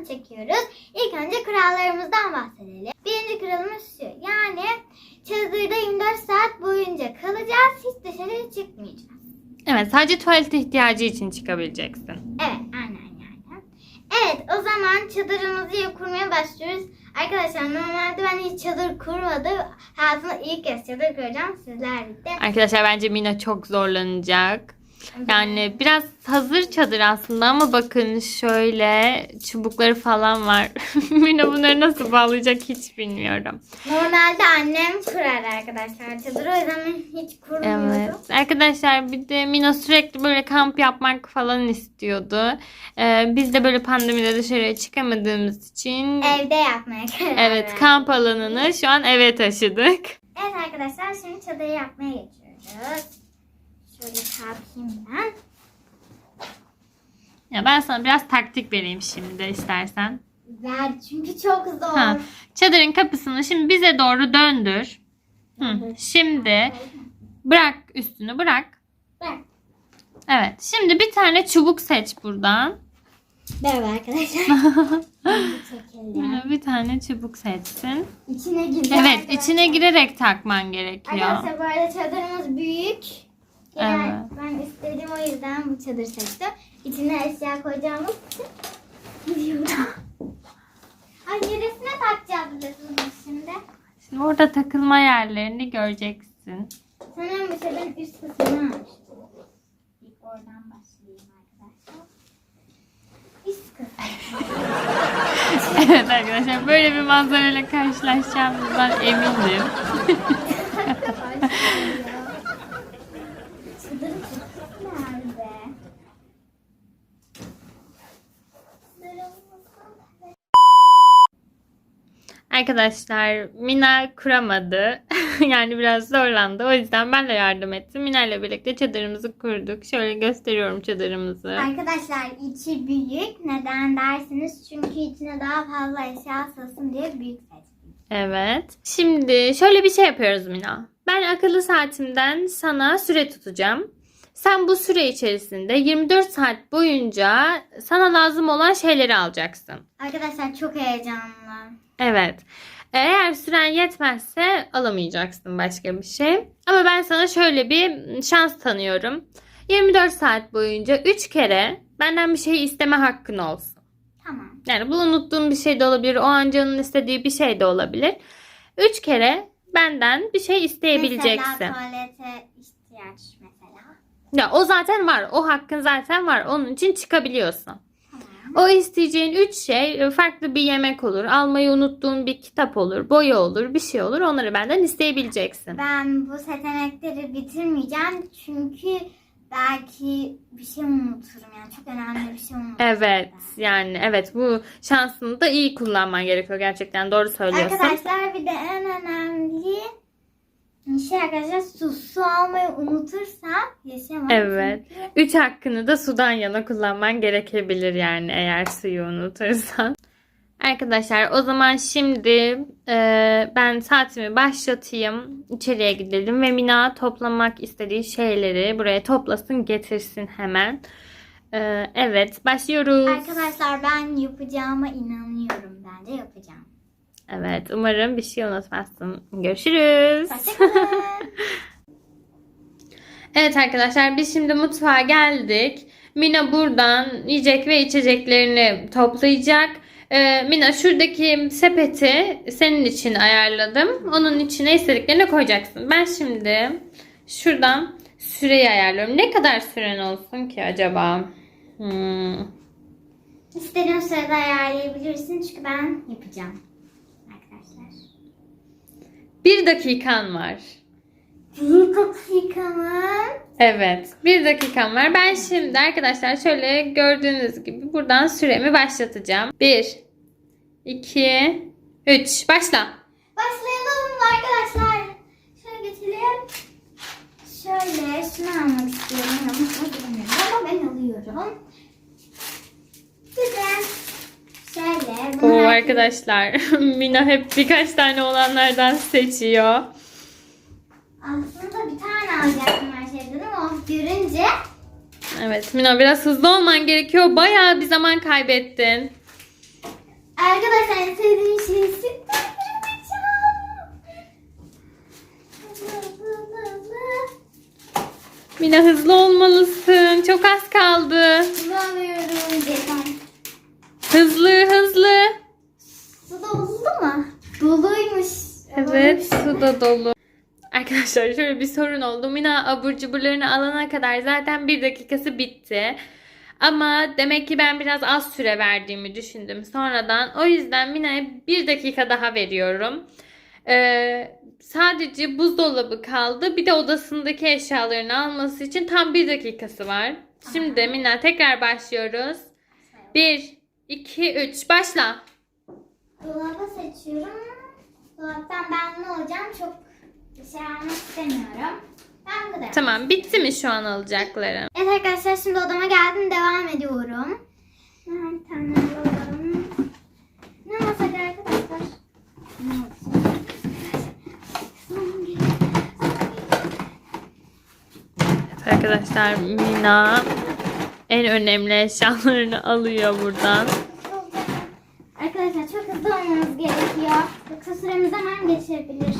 videosunu çekiyoruz. İlk önce kurallarımızdan bahsedelim. Birinci kuralımız şu. Yani çadırda 24 saat boyunca kalacağız. Hiç dışarı çıkmayacağız. Evet sadece tuvalet ihtiyacı için çıkabileceksin. Evet aynen yani. Evet o zaman çadırımızı kurmaya başlıyoruz. Arkadaşlar normalde ben hiç çadır kurmadım. Hayatımda ilk kez çadır kuracağım sizlerle de. Arkadaşlar bence Mina çok zorlanacak. Yani biraz hazır çadır aslında ama bakın şöyle çubukları falan var. Mina bunları nasıl bağlayacak hiç bilmiyorum. Normalde annem kurar arkadaşlar çadırı. O yüzden hiç kurmuyordum. Evet. Arkadaşlar bir de Mina sürekli böyle kamp yapmak falan istiyordu. Ee, biz de böyle pandemide dışarıya çıkamadığımız için Evde yapmaya karar evet verdim. kamp alanını şu an eve taşıdık. Evet arkadaşlar şimdi çadırı yapmaya geçiyoruz. Şöyle kalkayım ben. Ya ben sana biraz taktik vereyim şimdi istersen. Ver çünkü çok zor. Ha. Çadırın kapısını şimdi bize doğru döndür. Hı. Şimdi bırak üstünü bırak. Bırak. Evet. Şimdi bir tane çubuk seç buradan. Merhaba arkadaşlar. Bir tane çubuk seçsin. İçine giriyor Evet, içine girerek takman gerekiyor. Arkadaşlar bu arada çadırımız büyük. Evet. Ben istedim o yüzden bu çadır seçtim. İçine eşya koyacağımız için gidiyorum. Ay neresine takacağız biz bunu şimdi? Şimdi orada takılma yerlerini göreceksin. Sanırım bu çadırın üst kısmını açtım. İlk oradan başlayayım arkadaşlar. Üst kısmı. evet arkadaşlar böyle bir manzarayla karşılaşacağımızdan eminim. Çadırın kapısı nerede? Çadırımızın- Arkadaşlar Mina kuramadı. yani biraz zorlandı. O yüzden ben de yardım ettim. Mina ile birlikte çadırımızı kurduk. Şöyle gösteriyorum çadırımızı. Arkadaşlar içi büyük. Neden dersiniz? Çünkü içine daha fazla eşya sığsın diye büyük seçtim. Evet. Şimdi şöyle bir şey yapıyoruz Mina. Ben akıllı saatimden sana süre tutacağım. Sen bu süre içerisinde 24 saat boyunca sana lazım olan şeyleri alacaksın. Arkadaşlar çok heyecanlı. Evet. Eğer süren yetmezse alamayacaksın başka bir şey. Ama ben sana şöyle bir şans tanıyorum. 24 saat boyunca 3 kere benden bir şey isteme hakkın olsun. Tamam. Yani bu unuttuğun bir şey de olabilir. O an canın istediği bir şey de olabilir. 3 kere benden bir şey isteyebileceksin. Mesela tuvalete ihtiyaç mesela. Ya o zaten var. O hakkın zaten var. Onun için çıkabiliyorsun. O isteyeceğin 3 şey e, farklı bir yemek olur. Almayı unuttuğun bir kitap olur. Boya olur. Bir şey olur. Onları benden isteyebileceksin. Ben bu seçenekleri bitirmeyeceğim çünkü belki bir şey unuturum yani çok önemli bir şey unuturum. Evet. Yani evet bu şansını da iyi kullanman gerekiyor gerçekten. Doğru söylüyorsun. Arkadaşlar bir de en önemli şey arkadaşlar su, su almayı unutursam yaşamam. Evet. Çünkü 3 hakkını da sudan yana kullanman gerekebilir yani eğer suyu unutursan. Arkadaşlar o zaman şimdi e, ben saatimi başlatayım. İçeriye gidelim ve Mina toplamak istediği şeyleri buraya toplasın getirsin hemen. E, evet başlıyoruz. Arkadaşlar ben yapacağıma inanıyorum. Ben de yapacağım. Evet umarım bir şey unutmazsın. Görüşürüz. Evet arkadaşlar biz şimdi mutfağa geldik. Mina buradan yiyecek ve içeceklerini toplayacak. Ee, Mina şuradaki sepeti senin için ayarladım. Onun içine istediklerini koyacaksın. Ben şimdi şuradan süreyi ayarlıyorum. Ne kadar süren olsun ki acaba? Hmm. İstediğin sırada ayarlayabilirsin çünkü ben yapacağım. Bir dakikan var. Bir dakikamın. Evet. Bir dakikam var. Ben şimdi arkadaşlar şöyle gördüğünüz gibi buradan süremi başlatacağım. 1 2 3 Başla. Başlayalım arkadaşlar. Şöyle geçelim. Şöyle şunu almak istiyorum. Ama bilmiyorum ama ben alıyorum. Bir de şöyle. O bunlar- arkadaşlar Mina hep birkaç tane olanlardan seçiyor. Aslında bir tane alacaktım her şeyden ama görünce Evet Mina biraz hızlı olman gerekiyor. Bayağı bir zaman kaybettin. Arkadaşlar en sevdiğim şey. Mina hızlı olmalısın. Çok az kaldı. Cezam. Hızlı hızlı. Su doldu mu? Doluymuş. Evet su da dolu. Arkadaşlar şöyle bir sorun oldu. Mina abur cuburlarını alana kadar zaten bir dakikası bitti. Ama demek ki ben biraz az süre verdiğimi düşündüm sonradan. O yüzden Mina'ya bir dakika daha veriyorum. Ee, sadece buzdolabı kaldı. Bir de odasındaki eşyalarını alması için tam bir dakikası var. Şimdi Mina tekrar başlıyoruz. 1, 2, 3 başla. Dolabı seçiyorum. Dolaptan ben ne alacağım çok şey almak istemiyorum. Ben bu kadar. Tamam bitti mi şu an alacaklarım? Evet arkadaşlar şimdi odama geldim devam ediyorum. Bir tane alalım. Ne alsak arkadaşlar? Ne? Evet arkadaşlar Mina en önemli eşyalarını alıyor buradan. Arkadaşlar çok hızlı olmamız gerekiyor. Yoksa süremiz hemen geçebilir.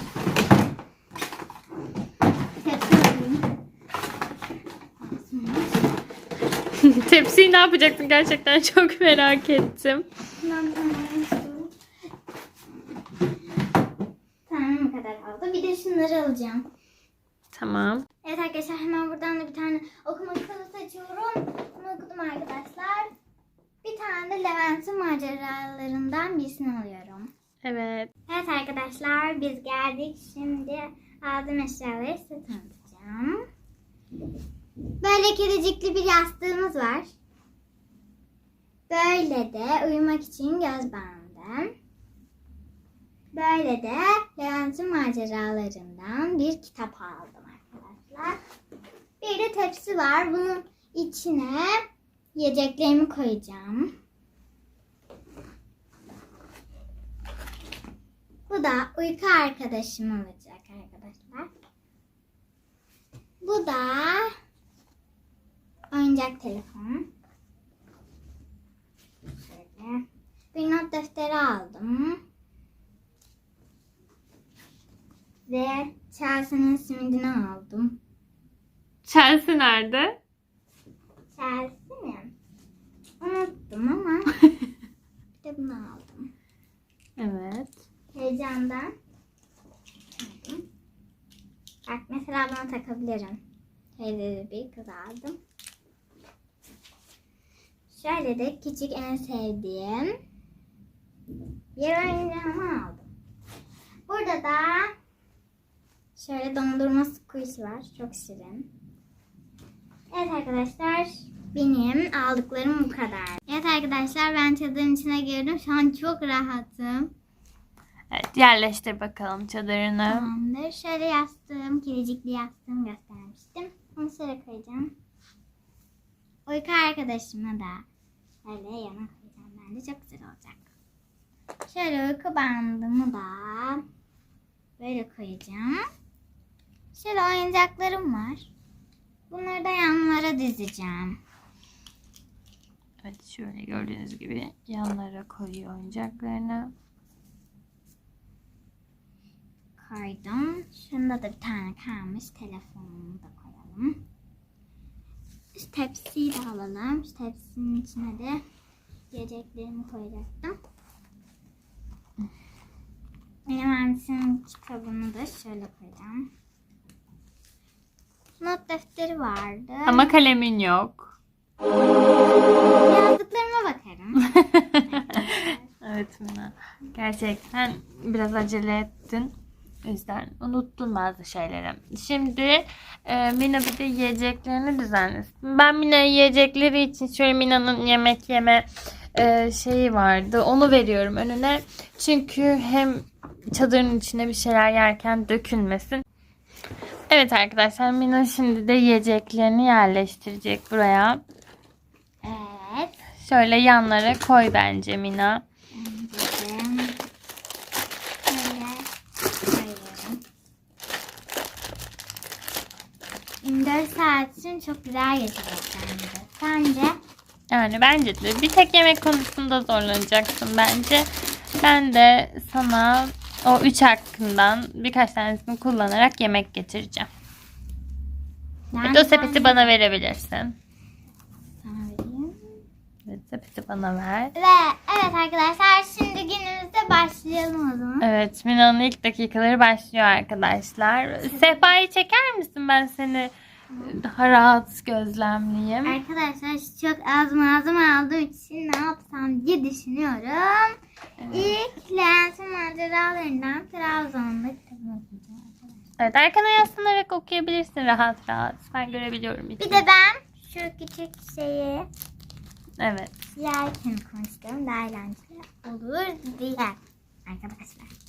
Tepsiyi ne yapacaksın gerçekten çok merak ettim. Tamam Tamam bu kadar oldu. Bir de şunları alacağım. Tamam. Evet arkadaşlar hemen buradan da bir tane okuma kitabı seçiyorum. Bunu okudum arkadaşlar. Bir tane de Levent'in maceralarından birisini alıyorum. Evet. Evet arkadaşlar biz geldik. Şimdi aldığım eşyaları size tanıtacağım. Böyle kedicikli bir yastığımız var. Böyle de uyumak için göz bandı. Böyle de Levent'in maceralarından bir kitap aldım arkadaşlar. Bir de tepsi var. Bunun içine yiyeceklerimi koyacağım. Bu da uyku arkadaşım olacak arkadaşlar. Bu da oyuncak telefon. Şöyle. Bir not defteri aldım. Ve Chelsea'nin simidini aldım. Chelsea nerede? Chelsea mi? Unuttum ama bir de bunu aldım. Evet. Heyecandan. Bak mesela buna takabilirim. Şöyle bir kız aldım. Şöyle de küçük en sevdiğim bir oyuncağımı aldım. Burada da şöyle dondurma squish var. Çok şirin. Evet arkadaşlar benim aldıklarım bu kadar. Evet arkadaşlar ben çadırın içine girdim. Şu an çok rahatım. Evet yerleştir bakalım çadırını. Tamamdır. Şöyle yastığım, kiricikli yastığım göstermiştim. Onu şöyle koyacağım. Uyku arkadaşıma da şöyle yana koyacağım. Bence çok güzel olacak. Şöyle uyku bandımı da böyle koyacağım. Şöyle oyuncaklarım var. Bunları da yanlara dizeceğim. Evet şöyle gördüğünüz gibi yanlara koyuyor oyuncaklarını. koydum. Şunda da bir tane kalmış. Telefonumu da koyalım. Şu tepsiyi de alalım. Şu tepsinin içine de yiyeceklerimi koyacaktım. Elementin kitabını da şöyle koyacağım. Defteri vardı. Ama kalemin yok. Yazdıklarıma bakarım. evet Mina. Gerçekten biraz acele ettin. O yüzden unuttun bazı şeyleri. Şimdi e, Mina bir de yiyeceklerini düzenlesin. Ben Mina'ya yiyecekleri için şöyle Mina'nın yemek yeme e, şeyi vardı. Onu veriyorum önüne. Çünkü hem çadırın içine bir şeyler yerken dökülmesin. Evet arkadaşlar Mina şimdi de yiyeceklerini yerleştirecek buraya. evet. Şöyle yanlara koy bence Mina. 24 saat için çok güzel geçecek bence. Sence? Yani bence de bir tek yemek konusunda zorlanacaksın bence. Ben de sana o üç hakkından birkaç tanesini kullanarak yemek getireceğim. Ben o sepeti sana- bana verebilirsin. Evet, sepeti bana ver. Ve evet arkadaşlar şimdi günümüzde başlayalım o zaman. Evet, Mina'nın ilk dakikaları başlıyor arkadaşlar. Sehpayı çeker misin? Ben seni daha rahat gözlemleyeyim. Arkadaşlar çok az malzeme aldığım için ne yapsam diye düşünüyorum. İlk lensin maceralarından Trabzon'da kitabını okuyacağım arkadaşlar. Evet, arkana yaslanarak okuyabilirsin rahat rahat. Ben görebiliyorum. Bir içini. de ben şu küçük şeyi Evet. yerken konuştum. Daha eğlenceli olur diye arkadaşlar.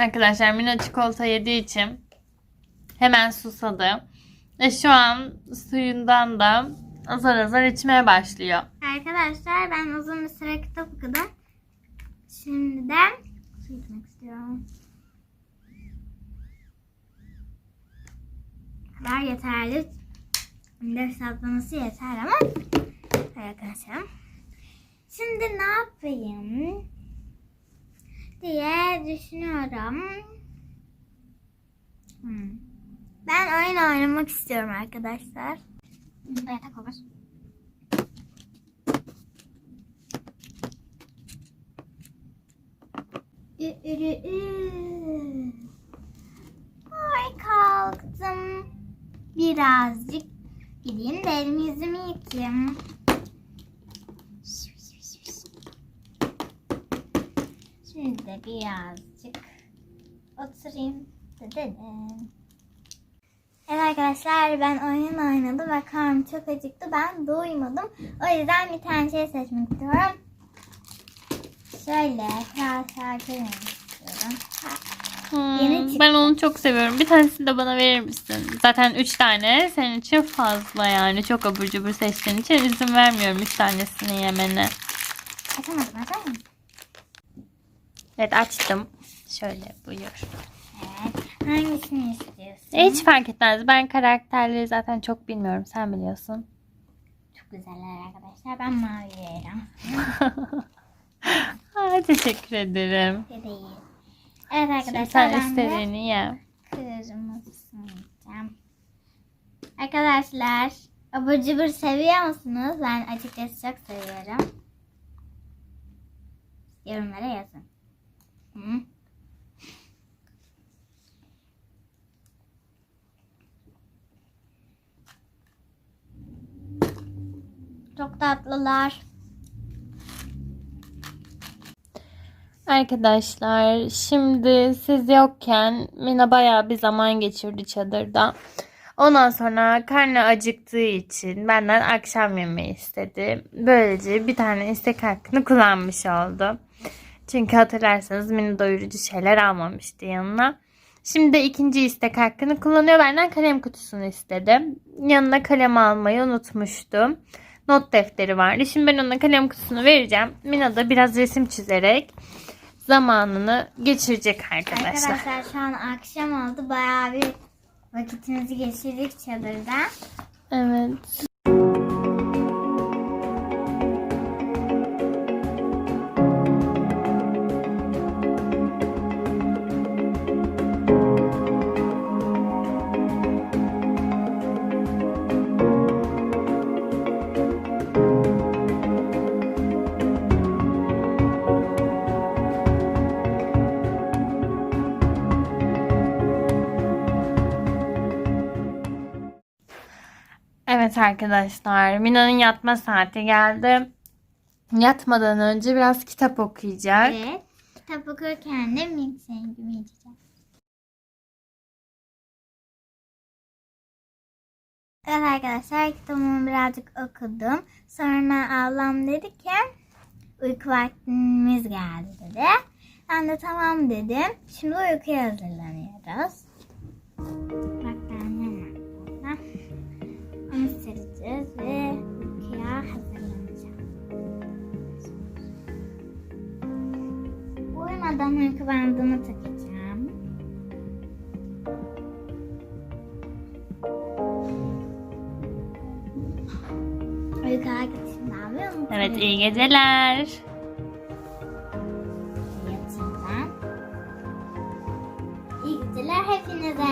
Arkadaşlar Mina çikolata yediği için hemen susadı. Ve şu an suyundan da azar azar içmeye başlıyor. Arkadaşlar ben uzun bir süre kitap okudum. Şimdiden su içmek istiyorum. Kadar yeterli. Bir hesaplaması yeter ama. Arkadaşlar. Şimdi ne yapayım diye düşünüyorum. Hmm. Ben oyun oynamak istiyorum arkadaşlar. Burada yatak olur. Ay kalktım. Birazcık gideyim de elimi yüzümü yıkayayım. Şimdi de birazcık oturayım dedim. Evet arkadaşlar ben oyun oynadım ve karnım çok acıktı. Ben doymadım. O yüzden bir tane şey seçmek istiyorum. Şöyle yemek istiyorum. Hmm, Yeni çıktı. ben onu çok seviyorum. Bir tanesini de bana verir misin? Zaten üç tane senin için fazla yani. Çok abur cubur seçtiğin için izin vermiyorum üç tanesini yemene. Açamadım açar mısın? Evet açtım. Şöyle buyur. Evet. Hangisini istiyorsun? Hiç fark etmez. Ben karakterleri zaten çok bilmiyorum. Sen biliyorsun. Çok güzeller arkadaşlar. Ben mavi yerim. Aa, teşekkür ederim. Bebeğim. Evet Şimdi arkadaşlar sen ben de istediğini ye. kırmızısını yiyeceğim. Arkadaşlar abur cubur seviyor musunuz? Ben açıkçası çok seviyorum. Yorumlara yazın. Çok tatlılar. Arkadaşlar şimdi siz yokken Mina bayağı bir zaman geçirdi çadırda. Ondan sonra karnı acıktığı için benden akşam yemeği istedi. Böylece bir tane istek hakkını kullanmış oldu. Çünkü hatırlarsanız Mina doyurucu şeyler almamıştı yanına. Şimdi de ikinci istek hakkını kullanıyor. Benden kalem kutusunu istedi. Yanına kalem almayı unutmuştum. Not defteri vardı. Şimdi ben ona kalem kutusunu vereceğim. Mina da biraz resim çizerek zamanını geçirecek arkadaşlar. Arkadaşlar şu an akşam oldu. Bayağı bir vakitimizi geçirdik çadırda. Evet. Arkadaşlar, Mina'nın yatma saati geldi. Yatmadan önce biraz kitap okuyacak. Evet. Kitap okurken de milkshake'imi içeceğim. Evet arkadaşlar kitabımı birazcık okudum. Sonra ablam dedi ki uyku vaktimiz geldi dedi. Ben de tamam dedim. Şimdi uykuya hazırlanıyoruz. Bak ben. Onu sereceğiz ve uykuya hazırlanacağım. Uyumadan uyku bandını takacağım. Uyku hareketini alıyor musun? Evet iyi geceler. İyi geceler hepinize.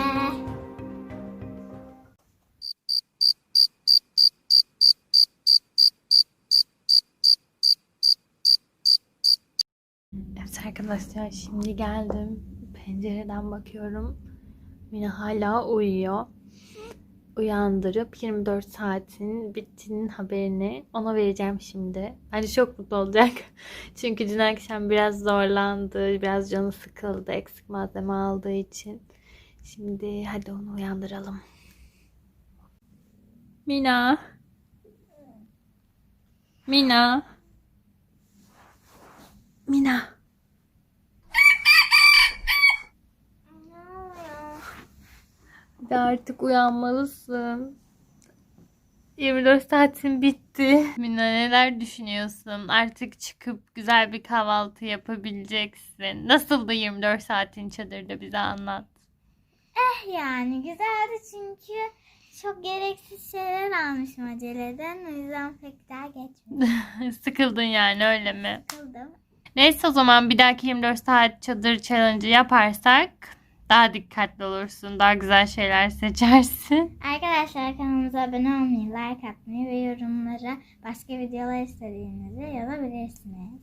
Evet arkadaşlar şimdi geldim. Pencereden bakıyorum. Mina hala uyuyor. Uyandırıp 24 saatin bittiğinin haberini ona vereceğim şimdi. Bence çok mutlu olacak. Çünkü dün akşam biraz zorlandı. Biraz canı sıkıldı eksik malzeme aldığı için. Şimdi hadi onu uyandıralım. Mina. Mina. Mina. Hadi artık uyanmalısın. 24 saatin bitti. Mina neler düşünüyorsun? Artık çıkıp güzel bir kahvaltı yapabileceksin. Nasıldı 24 saatin çadırda bize anlat. Yani güzeldi çünkü çok gereksiz şeyler almışım aceleden. O yüzden pek daha geçmedi. Sıkıldın yani öyle mi? Sıkıldım. Neyse o zaman bir dahaki 24 saat çadır challenge'ı yaparsak daha dikkatli olursun. Daha güzel şeyler seçersin. Arkadaşlar kanalımıza abone olmayı, like atmayı ve yorumlara başka videolar istediğinizi yazabilirsiniz.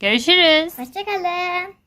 Görüşürüz. Hoşçakalın.